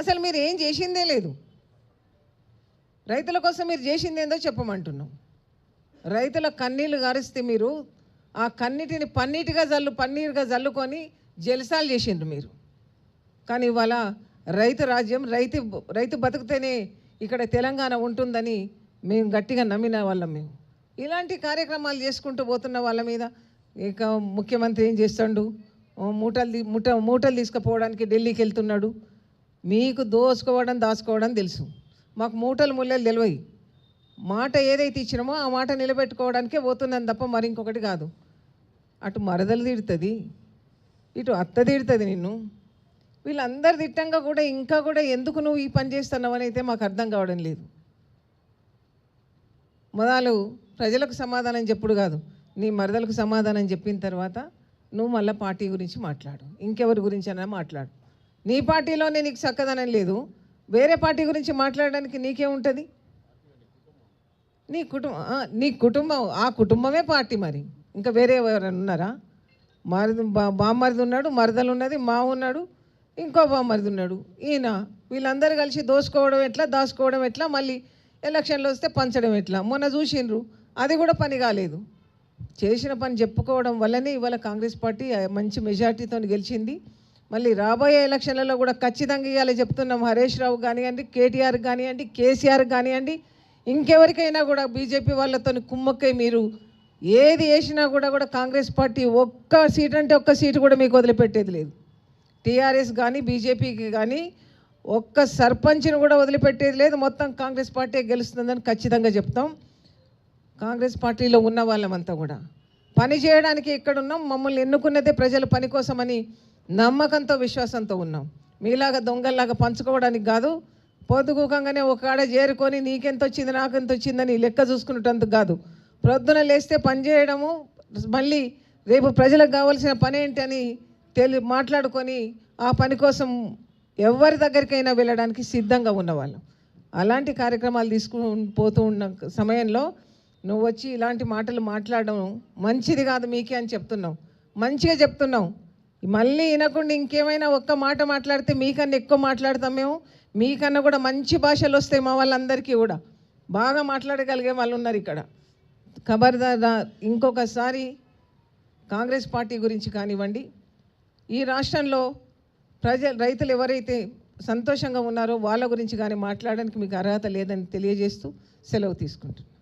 అసలు మీరు ఏం చేసిందే లేదు. రైతుల కోసం మీరు చేసింది ఏందో చెప్పమంటున్నాం. రైతుల కన్నీళ్ళు గారిస్తే మీరు ఆ కన్నీటిని పన్నీటిగా జల్లు పన్నీరుగా జల్లుకొని జలసాలు చేసిండ్రు మీరు. కానీ ఇవాళ రైతు రాజ్యం రైతు రైతు బతికితేనే ఇక్కడ తెలంగాణ ఉంటుందని మేము గట్టిగా నమ్మిన వాళ్ళం మేము. ఇలాంటి కార్యక్రమాలు చేసుకుంటూ పోతున్న వాళ్ళ మీద ఇక ముఖ్యమంత్రి ఏం చేస్తాడు? మూటలు మూట మూటలు తీసుకుపోవడానికి ఢిల్లీకి వెళ్తున్నాడు. మీకు దోసుకోవడం దాచుకోవడం తెలుసు. మాకు మూటలు ముళ్ళలు తెలివయి. మాట ఏదైతే ఇచ్చినామో ఆ మాట నిలబెట్టుకోవడానికే పోతున్నాను తప్ప మరి ఇంకొకటి కాదు. అటు మరదలు తిడుతుంది ఇటు అత్త తిడుతుంది నిన్ను. వీళ్ళందరు తిట్టంగా కూడా ఇంకా కూడా ఎందుకు నువ్వు ఈ పని చేస్తున్నావు అని అయితే మాకు అర్థం కావడం లేదు. మొదలు ప్రజలకు సమాధానం చెప్పుడు కాదు. నీ మరదలకు సమాధానం చెప్పిన తర్వాత నువ్వు మళ్ళీ పార్టీ గురించి మాట్లాడు. ఇంకెవరి గురించి అయినా మాట్లాడు. నీ పార్టీలోనే నీకు చక్కదనం లేదు. వేరే పార్టీ గురించి మాట్లాడడానికి నీకేముంటుంది నీ కుటుంబం నీ కుటుంబం ఆ కుటుంబమే పార్టీ మరి. ఇంకా వేరే ఎవరైనా ఉన్నారా? మరిది బామ్మరిది ఉన్నాడు మరదలు ఉన్నది మా ఉన్నాడు ఇంకో బామ్మరిది ఉన్నాడు ఈయన. వీళ్ళందరూ కలిసి దోసుకోవడం ఎట్లా దాచుకోవడం ఎట్లా మళ్ళీ ఎలక్షన్లు వస్తే పంచడం ఎట్లా? మొన్న చూసిండ్రు అది కూడా పని కాలేదు. చేసిన పని చెప్పుకోవడం వల్లనే ఇవాళ కాంగ్రెస్ పార్టీ మంచి మెజార్టీతో గెలిచింది. మళ్ళీ రాబోయే ఎలక్షన్లలో కూడా ఖచ్చితంగా ఇవాళ చెప్తున్నాం హరీష్ రావు కానివ్వండి కేటీఆర్ కానివ్వండి కేసీఆర్ కానివ్వండి ఇంకెవరికైనా కూడా బీజేపీ వాళ్ళతో కుమ్మక్కై మీరు ఏది వేసినా కూడా కూడా కాంగ్రెస్ పార్టీ ఒక్క సీట్ అంటే ఒక్క సీటు కూడా మీకు వదిలిపెట్టేది లేదు. టీఆర్ఎస్ కానీ బీజేపీకి కానీ ఒక్క సర్పంచ్ని కూడా వదిలిపెట్టేది లేదు. మొత్తం కాంగ్రెస్ పార్టీ గెలుస్తుందని ఖచ్చితంగా చెప్తాం. కాంగ్రెస్ పార్టీలో ఉన్న వాళ్ళమంతా కూడా పని చేయడానికి ఇక్కడ ఉన్నాం మమ్మల్ని ఎన్నుకున్నదే ప్రజల పని కోసమని నమ్మకంతో విశ్వాసంతో ఉన్నాం. మీలాగా దొంగల్లాగా పంచుకోవడానికి కాదు పొద్దుగూకంగానే ఒక ఆడ చేరుకొని నీకెంత వచ్చింది నాకెంత వచ్చిందని లెక్క చూసుకునేటందుకు కాదు. ప్రొద్దున లేస్తే పని చేయడము మళ్ళీ రేపు ప్రజలకు కావాల్సిన పని ఏంటని తెలి మాట్లాడుకొని ఆ పని కోసం ఎవరి దగ్గరికైనా వెళ్ళడానికి సిద్ధంగా ఉన్నవాళ్ళం. అలాంటి కార్యక్రమాలు తీసుకుని పోతూ ఉన్న సమయంలో నువ్వు వచ్చి ఇలాంటి మాటలు మాట్లాడడం మంచిది కాదు మీకే అని చెప్తున్నావు. మంచిగా చెప్తున్నావు. మళ్ళీ వినకుండా ఇంకేమైనా ఒక్క మాట మాట్లాడితే మీకన్నా ఎక్కువ మాట్లాడతాం మేము. మీకన్నా కూడా మంచి భాషలు వస్తాయి మా వాళ్ళందరికీ కూడా. బాగా మాట్లాడగలిగే వాళ్ళు ఉన్నారు ఇక్కడ. ఖబర్దార్ ఇంకొకసారి కాంగ్రెస్ పార్టీ గురించి కానివ్వండి. ఈ రాష్ట్రంలో ప్రజ రైతులు ఎవరైతే సంతోషంగా ఉన్నారో వాళ్ళ గురించి కానీ మాట్లాడడానికి మీకు అర్హత లేదని తెలియజేస్తూ సెలవు తీసుకుంటున్నాను.